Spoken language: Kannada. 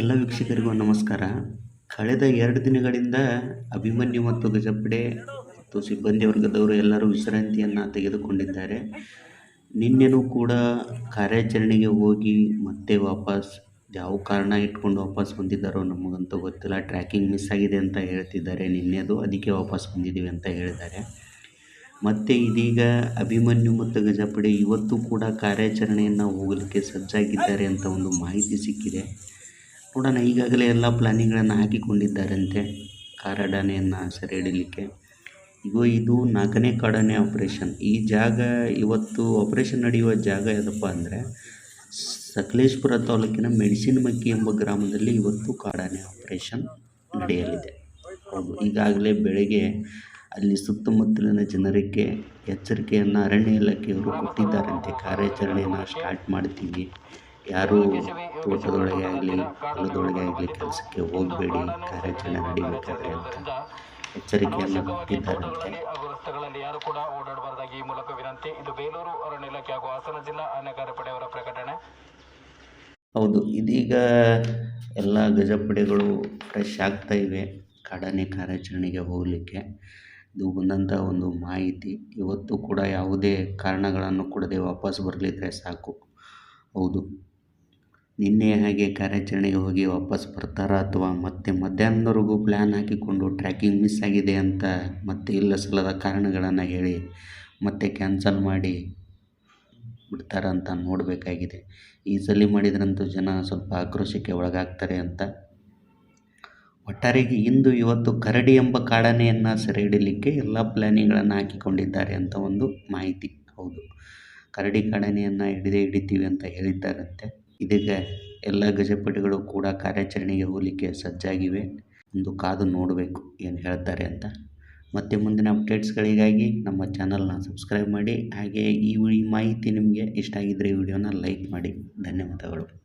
ಎಲ್ಲ ವೀಕ್ಷಕರಿಗೂ ನಮಸ್ಕಾರ. ಕಳೆದ ಎರಡು ದಿನಗಳಿಂದ ಅಭಿಮನ್ಯು ಮತ್ತು ಗಜಪಡೆ ಮತ್ತು ಸಿಬ್ಬಂದಿ ವರ್ಗದವರು ಎಲ್ಲರೂ ವಿಶ್ರಾಂತಿಯನ್ನು ತೆಗೆದುಕೊಂಡಿದ್ದಾರೆ. ನಿನ್ನೆನೂ ಕೂಡ ಕಾರ್ಯಾಚರಣೆಗೆ ಹೋಗಿ ಮತ್ತೆ ವಾಪಸ್, ಯಾವ ಕಾರಣ ಇಟ್ಕೊಂಡು ವಾಪಸ್ ಬಂದಿದ್ದಾರೋ ನಮಗಂತೂ ಗೊತ್ತಿಲ್ಲ. ಟ್ರ್ಯಾಕಿಂಗ್ ಮಿಸ್ ಆಗಿದೆ ಅಂತ ಹೇಳ್ತಿದ್ದಾರೆ ನಿನ್ನೆದು ಅದಕ್ಕೆ ವಾಪಸ್ ಬಂದಿದ್ದೀವಿ ಅಂತ ಹೇಳಿದ್ದಾರೆ. ಮತ್ತು ಇದೀಗ ಅಭಿಮನ್ಯು ಮತ್ತು ಗಜಪಡೆ ಇವತ್ತು ಕೂಡ ಕಾರ್ಯಾಚರಣೆಯನ್ನು ಹೋಗಲಿಕ್ಕೆ ಸಜ್ಜಾಗಿದ್ದಾರೆ ಅಂತ ಒಂದು ಮಾಹಿತಿ ಸಿಕ್ಕಿದೆ. ನೋಡೋಣ, ಈಗಾಗಲೇ ಎಲ್ಲ ಪ್ಲಾನಿಂಗ್ಗಳನ್ನು ಹಾಕಿಕೊಂಡಿದ್ದಾರಂತೆ. ಕಾರಡಾನೆಯನ್ನು ಸೆರೆ ಹಿಡಿಲಿಕ್ಕೆ. ಇಗೋ, ಇದು ನಾಲ್ಕನೇ ಕಾಡಾನೆ ಆಪ್ರೇಷನ್ ಈ ಜಾಗ, ಇವತ್ತು ಆಪ್ರೇಷನ್ ನಡೆಯುವ ಜಾಗ ಯಾವುದಪ್ಪ ಅಂದರೆ, ಸಕಲೇಶ್ಪುರ ತಾಲೂಕಿನ ಮೆಡಿಸಿನ್ ಮಕ್ಕಿ ಎಂಬ ಗ್ರಾಮದಲ್ಲಿ ಇವತ್ತು ಕಾಡಾನೆ ಆಪ್ರೇಷನ್ ನಡೆಯಲಿದೆ. ಹೌದು, ಈಗಾಗಲೇ ಬೆಳಗ್ಗೆ ಅಲ್ಲಿ ಸುತ್ತಮುತ್ತಲಿನ ಜನರಿಗೆ ಎಚ್ಚರಿಕೆಯನ್ನು ಅರಣ್ಯ ಇಲಾಖೆಯವರು ಕೊಟ್ಟಿದ್ದಾರಂತೆ. ಕಾರ್ಯಾಚರಣೆಯನ್ನು ಸ್ಟಾರ್ಟ್ ಮಾಡ್ತೀವಿ. ಯಾರೂ ತೋಟದೊಳಗೆ ಆಗಲಿ ಹೊಲದೊಳಗೆ ಆಗಲಿ ಕೆಲಸಕ್ಕೆ ಹೋಗಬೇಡಿ ಕಾರ್ಯಾಚರಣೆ ನಡೀಬೇಕಾದ್ರೆ ಅಂತ ಎಚ್ಚರಿಕೆಯನ್ನು ಕೊಟ್ಟಿದ್ದಾರಂತೆ. ರಸ್ತೆಗಳಲ್ಲಿ ಯಾರು ಕೂಡ ಓಡಾಡಬಾರದಾಗಿ ಈ ಮೂಲಕ ವಿನಂತಿ. ಇದು ಬೇಲೂರು ಅರಣ್ಯ ಇಲಾಖೆ ಹಾಗೂ ಹಾಸನ ಜಿಲ್ಲಾ ಅರಣ್ಯ ಕಾರ್ಯಪಡೆಯವರ ಪ್ರಕಟಣೆ. ಹೌದು ಇದೀಗ ಎಲ್ಲ ಗಜಪಡೆಗಳು ಫ್ರೆಶ್ ಆಗ್ತಾ ಇವೆ. ಕಾಡಾನೆ ಕಾರ್ಯಾಚರಣೆಗೆ ಹೋಗಲಿಕ್ಕೆ. ಇದು ಬಂದಂಥ ಒಂದು ಮಾಹಿತಿ. ಇವತ್ತು ಕೂಡ ಯಾವುದೇ ಕಾರಣಗಳನ್ನು ಕೊಡದೆ ವಾಪಸ್ ಬರಲಿದ್ರೆ ಸಾಕು. ಹೌದು. ನಿನ್ನೆ ಹಾಗೆ ಕಾರ್ಯಾಚರಣೆಗೆ ಹೋಗಿ ವಾಪಸ್ ಬರ್ತಾರಾ ಅಥವಾ ಮತ್ತೆ ಮಧ್ಯಾಹ್ನದವರೆಗೂ ಪ್ಲ್ಯಾನ್ ಹಾಕಿಕೊಂಡು ಟ್ರ್ಯಾಕಿಂಗ್ ಮಿಸ್ ಆಗಿದೆ ಅಂತ ಮತ್ತೆ ಇಲ್ಲ ಸಲ್ಲದ ಕಾರಣಗಳನ್ನು ಹೇಳಿ ಮತ್ತೆ ಕ್ಯಾನ್ಸಲ್ ಮಾಡಿ ಬಿಡ್ತಾರ ಅಂತ ನೋಡಬೇಕಾಗಿದೆ. ಈ ಸಲ ಮಾಡಿದ್ರಂತೂ ಜನ ಸ್ವಲ್ಪ ಆಕ್ರೋಶಕ್ಕೆ ಒಳಗಾಗ್ತಾರೆ ಅಂತ. ಒಟ್ಟಾರೆಗೆ ಇಂದು ಇವತ್ತು ಕರಡಿ ಎಂಬ ಕಾಡನೆಯನ್ನು ಸೆರೆ ಹಿಡಿಲಿಕ್ಕೆ ಎಲ್ಲ ಪ್ಲ್ಯಾನಿಂಗ್ಗಳನ್ನು ಹಾಕಿಕೊಂಡಿದ್ದಾರೆ ಅಂತ ಒಂದು ಮಾಹಿತಿ. ಹೌದು. ಕರಡಿ ಕಾಡನೆಯನ್ನು ಹಿಡಿದೇ ಹಿಡಿತೀವಿ ಅಂತ ಹೇಳಿದ್ದಾರಂತೆ. ಇದೀಗ ಎಲ್ಲ ಗಜಪಡೆಗಳು ಕೂಡ ಕಾರ್ಯಾಚರಣೆಗೆ ಹೋಗಲಿಕ್ಕೆ ಸಜ್ಜಾಗಿವೆ. ಒಂದು ಕಾದು ನೋಡಬೇಕು ಏನು ಹೇಳ್ತಾರೆ ಅಂತ. ಮತ್ತು ಮುಂದಿನ ಅಪ್ಡೇಟ್ಸ್ಗಳಿಗಾಗಿ ನಮ್ಮ ಚಾನಲ್ನ ಸಬ್ಸ್ಕ್ರೈಬ್ ಮಾಡಿ. ಹಾಗೆ ಈ ಮಾಹಿತಿ ನಿಮಗೆ ಇಷ್ಟ ಆಗಿದ್ದರೆ ಈ ವಿಡಿಯೋನ ಲೈಕ್ ಮಾಡಿ. ಧನ್ಯವಾದಗಳು.